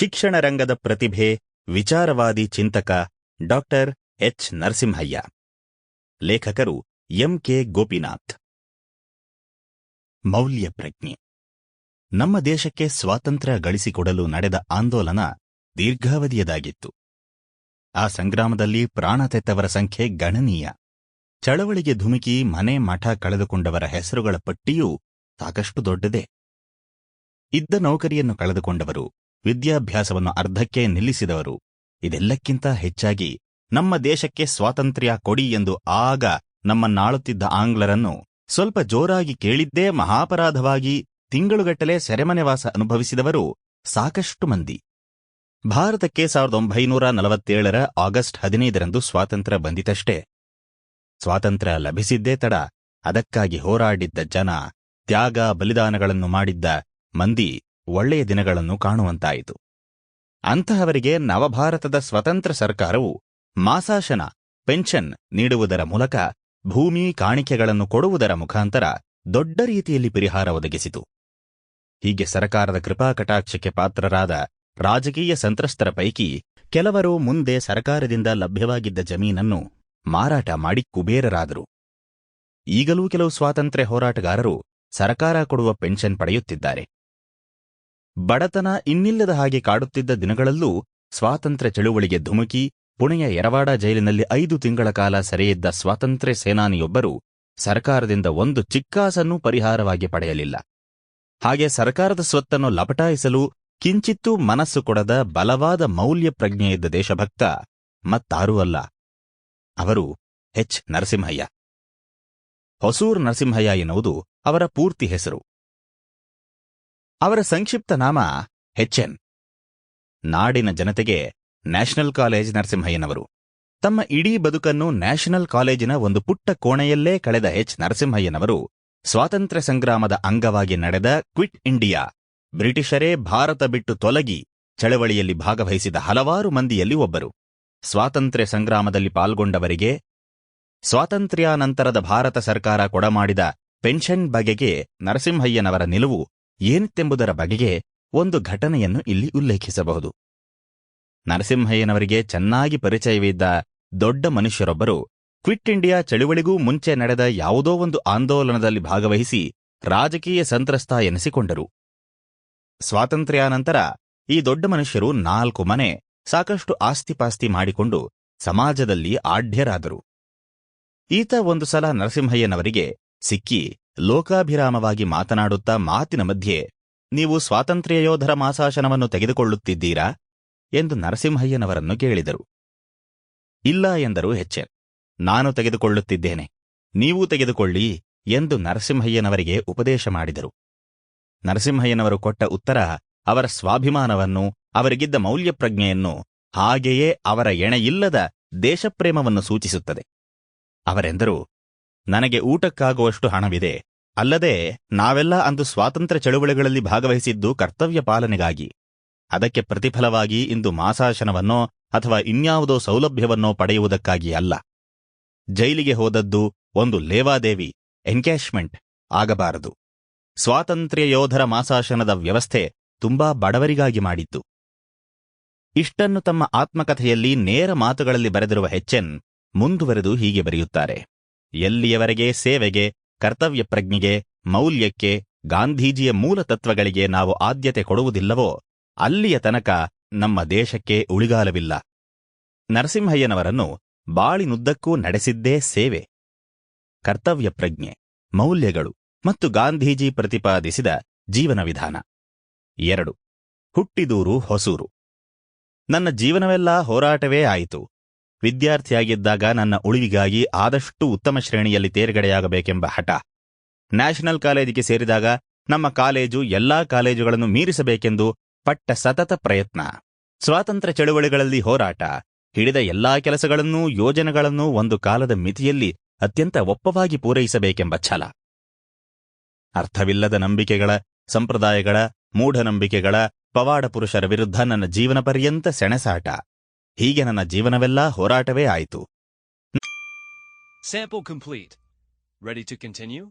ಶಿಕ್ಷಣ ರಂಗದ ಪ್ರತಿಭೆ, ವಿಚಾರವಾದಿ ಚಿಂತಕ ಡಾಕ್ಟರ್ ಎಚ್. ನರಸಿಂಹಯ್ಯ. ಲೇಖಕರು ಎಂ. ಕೆ. ಗೋಪಿನಾಥ್. ಮೌಲ್ಯ ಪ್ರಜ್ಞೆ. ನಮ್ಮ ದೇಶಕ್ಕೆ ಸ್ವಾತಂತ್ರ್ಯ ಗಳಿಸಿಕೊಡಲು ನಡೆದ ಆಂದೋಲನ ದೀರ್ಘಾವಧಿಯದಾಗಿತ್ತು. ಆ ಸಂಗ್ರಾಮದಲ್ಲಿ ಪ್ರಾಣ ತೆತ್ತವರ ಸಂಖ್ಯೆ ಗಣನೀಯ. ಚಳವಳಿಗೆ ಧುಮುಕಿ ಮನೆ ಮಠ ಕಳೆದುಕೊಂಡವರ ಹೆಸರುಗಳ ಪಟ್ಟಿಯೂ ಸಾಕಷ್ಟು ದೊಡ್ಡದೇ. ಇದ್ದ ನೌಕರಿಯನ್ನು ಕಳೆದುಕೊಂಡವರು ವಿದ್ಯಾಭ್ಯಾಸವನ್ನು ಅರ್ಧಕ್ಕೆ ನಿಲ್ಲಿಸಿದವರು. ಇದೆಲ್ಲಕ್ಕಿಂತ ಹೆಚ್ಚಾಗಿ ನಮ್ಮ ದೇಶಕ್ಕೆ ಸ್ವಾತಂತ್ರ್ಯ ಕೊಡಿ ಎಂದು ಆಗ ನಮ್ಮನ್ನಾಳುತ್ತಿದ್ದ ಆಂಗ್ಲರನ್ನು ಸ್ವಲ್ಪ ಜೋರಾಗಿ ಕೇಳಿದ್ದೇ ಮಹಾಪರಾಧವಾಗಿ ತಿಂಗಳುಗಟ್ಟಲೆ ಸೆರೆಮನೆವಾಸ ಅನುಭವಿಸಿದವರು ಸಾಕಷ್ಟು ಮಂದಿ. ಭಾರತಕ್ಕೆ ಸಾವಿರದ ಒಂಬೈನೂರ ನಲವತ್ತೇಳರ ಆಗಸ್ಟ್ ಹದಿನೈದರಂದು ಸ್ವಾತಂತ್ರ್ಯ ಬಂದಿತಷ್ಟೇ. ಸ್ವಾತಂತ್ರ್ಯ ಲಭಿಸಿದ್ದೇ ತಡ ಅದಕ್ಕಾಗಿ ಹೋರಾಡಿದ್ದ ಜನ ತ್ಯಾಗ ಬಲಿದಾನಗಳನ್ನು ಮಾಡಿದ್ದ ಮಂದಿ ಒಳ್ಳೆಯ ದಿನಗಳನ್ನು ಕಾಣುವಂತಾಯಿತು. ಅಂತಹವರಿಗೆ ನವಭಾರತದ ಸ್ವತಂತ್ರ ಸರ್ಕಾರವು ಮಾಸಾಶನ, ಪೆನ್ಷನ್ ನೀಡುವುದರ ಮೂಲಕ ಭೂಮಿ ಕಾಣಿಕೆಗಳನ್ನು ಕೊಡುವುದರ ಮುಖಾಂತರ ದೊಡ್ಡ ರೀತಿಯಲ್ಲಿ ಪರಿಹಾರ ಒದಗಿಸಿತು. ಹೀಗೆ ಸರಕಾರದ ಕೃಪಾಕಟಾಕ್ಷಕ್ಕೆ ಪಾತ್ರರಾದ ರಾಜಕೀಯ ಸಂತ್ರಸ್ತರ ಪೈಕಿ ಕೆಲವರು ಮುಂದೆ ಸರಕಾರದಿಂದ ಲಭ್ಯವಾಗಿದ್ದ ಜಮೀನನ್ನು ಮಾರಾಟ ಮಾಡಿ ಕುಬೇರರಾದರು. ಈಗಲೂ ಕೆಲವು ಸ್ವಾತಂತ್ರ್ಯ ಹೋರಾಟಗಾರರು ಸರಕಾರ ಕೊಡುವ ಪೆನ್ಷನ್ ಪಡೆಯುತ್ತಿದ್ದಾರೆ. ಬಡತನ ಇನ್ನಿಲ್ಲದ ಹಾಗೆ ಕಾಡುತ್ತಿದ್ದ ದಿನಗಳಲ್ಲೂ ಸ್ವಾತಂತ್ರ್ಯ ಚಳುವಳಿಗೆ ಧುಮುಕಿ ಪುಣೆಯ ಯರವಾಡ ಜೈಲಿನಲ್ಲಿ ಐದು ತಿಂಗಳ ಕಾಲ ಸೆರೆಯಿದ್ದ ಸ್ವಾತಂತ್ರ್ಯ ಸೇನಾನಿಯೊಬ್ಬರು ಸರ್ಕಾರದಿಂದ ಒಂದು ಚಿಕ್ಕಾಸನ್ನೂ ಪರಿಹಾರವಾಗಿ ಪಡೆಯಲಿಲ್ಲ. ಹಾಗೆ ಸರ್ಕಾರದ ಸ್ವತ್ತನ್ನು ಲಪಟಾಯಿಸಲು ಕಿಂಚಿತ್ತೂ ಮನಸ್ಸು ಕೊಡದ ಬಲವಾದ ಮೌಲ್ಯ ಪ್ರಜ್ಞೆಯಿದ್ದ ದೇಶಭಕ್ತ ಮತ್ತಾರೂ ಅಲ್ಲ. ಅವರು ಎಚ್ ನರಸಿಂಹಯ್ಯ. ಹೊಸೂರ್ ನರಸಿಂಹಯ್ಯ ಎನ್ನುವುದು ಅವರ ಪೂರ್ತಿ ಹೆಸರು. ಅವರ ಸಂಕ್ಷಿಪ್ತ ನಾಮ ಎನ್. ನಾಡಿನ ಜನತೆಗೆ ನ್ಯಾಷನಲ್ ಕಾಲೇಜ್ ನರಸಿಂಹಯ್ಯನವರು. ತಮ್ಮ ಇಡೀ ಬದುಕನ್ನು ನ್ಯಾಷನಲ್ ಕಾಲೇಜಿನ ಒಂದು ಪುಟ್ಟ ಕೋಣೆಯಲ್ಲೇ ಕಳೆದ ಎಚ್ ನರಸಿಂಹಯ್ಯನವರು ಸ್ವಾತಂತ್ರ್ಯ ಸಂಗ್ರಾಮದ ಅಂಗವಾಗಿ ನಡೆದ ಕ್ವಿಟ್ ಇಂಡಿಯಾ, ಬ್ರಿಟಿಷರೇ ಭಾರತ ಬಿಟ್ಟು ತೊಲಗಿ ಚಳವಳಿಯಲ್ಲಿ ಭಾಗವಹಿಸಿದ ಹಲವಾರು ಮಂದಿಯಲ್ಲಿ ಒಬ್ಬರು. ಸ್ವಾತಂತ್ರ್ಯ ಸಂಗ್ರಾಮದಲ್ಲಿ ಪಾಲ್ಗೊಂಡವರಿಗೆ ಸ್ವಾತಂತ್ರ್ಯಾನಂತರದ ಭಾರತ ಸರ್ಕಾರ ಕೊಡಮಾಡಿದ ಪೆನ್ಷನ್ ಬಗೆಗೆ ನರಸಿಂಹಯ್ಯನವರ ನಿಲುವು ಏನಿತ್ತೆಂಬುದರ ಬಗೆಗೆ ಒಂದು ಘಟನೆಯನ್ನು ಇಲ್ಲಿ ಉಲ್ಲೇಖಿಸಬಹುದು. ನರಸಿಂಹಯ್ಯನವರಿಗೆ ಚೆನ್ನಾಗಿ ಪರಿಚಯವಿದ್ದ ದೊಡ್ಡ ಮನುಷ್ಯರೊಬ್ಬರು ಕ್ವಿಟ್ ಇಂಡಿಯಾ ಚಳುವಳಿಗೂ ಮುಂಚೆ ನಡೆದ ಯಾವುದೋ ಒಂದು ಆಂದೋಲನದಲ್ಲಿ ಭಾಗವಹಿಸಿ ರಾಜಕೀಯ ಸಂತ್ರಸ್ತ ಎನಿಸಿಕೊಂಡರು. ಸ್ವಾತಂತ್ರ್ಯಾನಂತರ ಈ ದೊಡ್ಡ ಮನುಷ್ಯರು ನಾಲ್ಕು ಮನೆ ಸಾಕಷ್ಟು ಆಸ್ತಿಪಾಸ್ತಿ ಮಾಡಿಕೊಂಡು ಸಮಾಜದಲ್ಲಿ ಆಢ್ಯರಾದರು. ಈತ ಒಂದು ಸಲ ನರಸಿಂಹಯ್ಯನವರಿಗೆ ಸಿಕ್ಕಿ ಲೋಕಾಭಿರಾಮವಾಗಿ ಮಾತನಾಡುತ್ತಾ ಮಾತಿನ ಮಧ್ಯೆ, ನೀವು ಸ್ವಾತಂತ್ರ್ಯ ಯೋಧರ ಮಾಸಾಶನವನ್ನು ತೆಗೆದುಕೊಳ್ಳುತ್ತಿದ್ದೀರಾ? ಎಂದು ನರಸಿಂಹಯ್ಯನವರನ್ನು ಕೇಳಿದರು. ಇಲ್ಲ ಎಂದರು ಹೆಚ್ಚೆ ನಾನು ತೆಗೆದುಕೊಳ್ಳುತ್ತಿದ್ದೇನೆ. ನೀವೂ ತೆಗೆದುಕೊಳ್ಳಿ ಎಂದು ನರಸಿಂಹಯ್ಯನವರಿಗೆ ಉಪದೇಶ ಮಾಡಿದರು. ನರಸಿಂಹಯ್ಯನವರು ಕೊಟ್ಟ ಉತ್ತರ, ಅವರ ಸ್ವಾಭಿಮಾನವನ್ನು, ಅವರಿಗಿದ್ದ ಮೌಲ್ಯಪ್ರಜ್ಞೆಯನ್ನು ಹಾಗೆಯೇ ಅವರ ಎಣೆಯಿಲ್ಲದ ದೇಶಪ್ರೇಮವನ್ನು ಸೂಚಿಸುತ್ತದೆ. ಅವರೆಂದರು, ನನಗೆ ಊಟಕ್ಕಾಗುವಷ್ಟು ಹಣವಿದೆ ಅಲ್ಲದೆ ನಾವೆಲ್ಲ ಅಂದು ಸ್ವಾತಂತ್ರ್ಯ ಚಳುವಳಿಗಳಲ್ಲಿ ಭಾಗವಹಿಸಿದ್ದು ಕರ್ತವ್ಯ ಪಾಲನೆಗಾಗಿ. ಅದಕ್ಕೆ ಪ್ರತಿಫಲವಾಗಿ ಇಂದು ಮಾಸಾಶನವನ್ನೋ ಅಥವಾ ಇನ್ಯಾವುದೋ ಸೌಲಭ್ಯವನ್ನೋ ಪಡೆಯುವುದಕ್ಕಾಗಿ ಅಲ್ಲ. ಜೈಲಿಗೆ ಹೋದದ್ದು ಒಂದು ಲೇವಾದೇವಿ ಎನ್ಕ್ಯಾಶ್ಮೆಂಟ್ ಆಗಬಾರದು. ಸ್ವಾತಂತ್ರ್ಯ ಯೋಧರ ಮಾಸಾಶನದ ವ್ಯವಸ್ಥೆ ತುಂಬಾ ಬಡವರಿಗಾಗಿ ಮಾಡಿತ್ತು ಇಷ್ಟನ್ನು ತಮ್ಮ ಆತ್ಮಕಥೆಯಲ್ಲಿ ನೇರ ಮಾತುಗಳಲ್ಲಿ ಬರೆದಿರುವ ಹೆಚ್ಎನ್ ಮುಂದುವರೆದು ಹೀಗೆ ಬರೆಯುತ್ತಾರೆ. ಎಲ್ಲಿಯವರೆಗೆ ಸೇವೆಗೆ ಕರ್ತವ್ಯ ಪ್ರಜ್ಞೆಗೆ ಮೌಲ್ಯಕ್ಕೆ, ಗಾಂಧೀಜಿಯ ಮೂಲ ತತ್ವಗಳಿಗೆ ನಾವು ಆದ್ಯತೆ ಕೊಡುವುದಿಲ್ಲವೋ, ಅಲ್ಲಿಯ ತನಕ ನಮ್ಮ ದೇಶಕ್ಕೆ ಉಳಿಗಾಲವಿಲ್ಲ. ನರಸಿಂಹಯ್ಯನವರನ್ನು ಬಾಳಿನುದ್ದಕ್ಕೂ ನಡೆಸಿದ್ದೇ ಸೇವೆ. ಕರ್ತವ್ಯ ಪ್ರಜ್ಞೆ ಮೌಲ್ಯಗಳು ಮತ್ತು ಗಾಂಧೀಜಿ ಪ್ರತಿಪಾದಿಸಿದ ಜೀವನ ವಿಧಾನ. ಎರಡು, ಹುಟ್ಟಿದೂರು ಹೊಸೂರು. ನನ್ನ ಜೀವನವೆಲ್ಲ ಹೋರಾಟವೇ ಆಯಿತು. ವಿದ್ಯಾರ್ಥಿಯಾಗಿದ್ದಾಗ ನನ್ನ ಉಳಿವಿಗಾಗಿ ಆದಷ್ಟು ಉತ್ತಮ ಶ್ರೇಣಿಯಲ್ಲಿ ತೇರ್ಗಡೆಯಾಗಬೇಕೆಂಬ ಹಠ. ನ್ಯಾಷನಲ್ ಕಾಲೇಜಿಗೆ ಸೇರಿದಾಗ ನಮ್ಮ ಕಾಲೇಜು ಎಲ್ಲಾ ಕಾಲೇಜುಗಳನ್ನು ಮೀರಿಸಬೇಕೆಂದು ಪಟ್ಟ ಸತತ ಪ್ರಯತ್ನ. ಸ್ವಾತಂತ್ರ್ಯ ಚಳುವಳಿಗಳಲ್ಲಿ ಹೋರಾಟ, ಹಿಡಿದ ಎಲ್ಲಾ ಕೆಲಸಗಳನ್ನೂ ಯೋಜನೆಗಳನ್ನೂ ಒಂದು ಕಾಲದ ಮಿತಿಯಲ್ಲಿ ಅತ್ಯಂತ ಒಪ್ಪವಾಗಿ ಪೂರೈಸಬೇಕೆಂಬ ಛಲ. ಅರ್ಥವಿಲ್ಲದ ನಂಬಿಕೆಗಳ, ಸಂಪ್ರದಾಯಗಳ, ಮೂಢನಂಬಿಕೆಗಳ, ಪವಾಡ ಪುರುಷರ ವಿರುದ್ಧ ನನ್ನ ಜೀವನ ಪರ್ಯಂತ ಸೆಣಸಾಟ. ಹೀಗೆ ನನ್ನ ಜೀವನವೆಲ್ಲ ಹೋರಾಟವೇ ಆಯಿತು Sample complete. Ready to continue?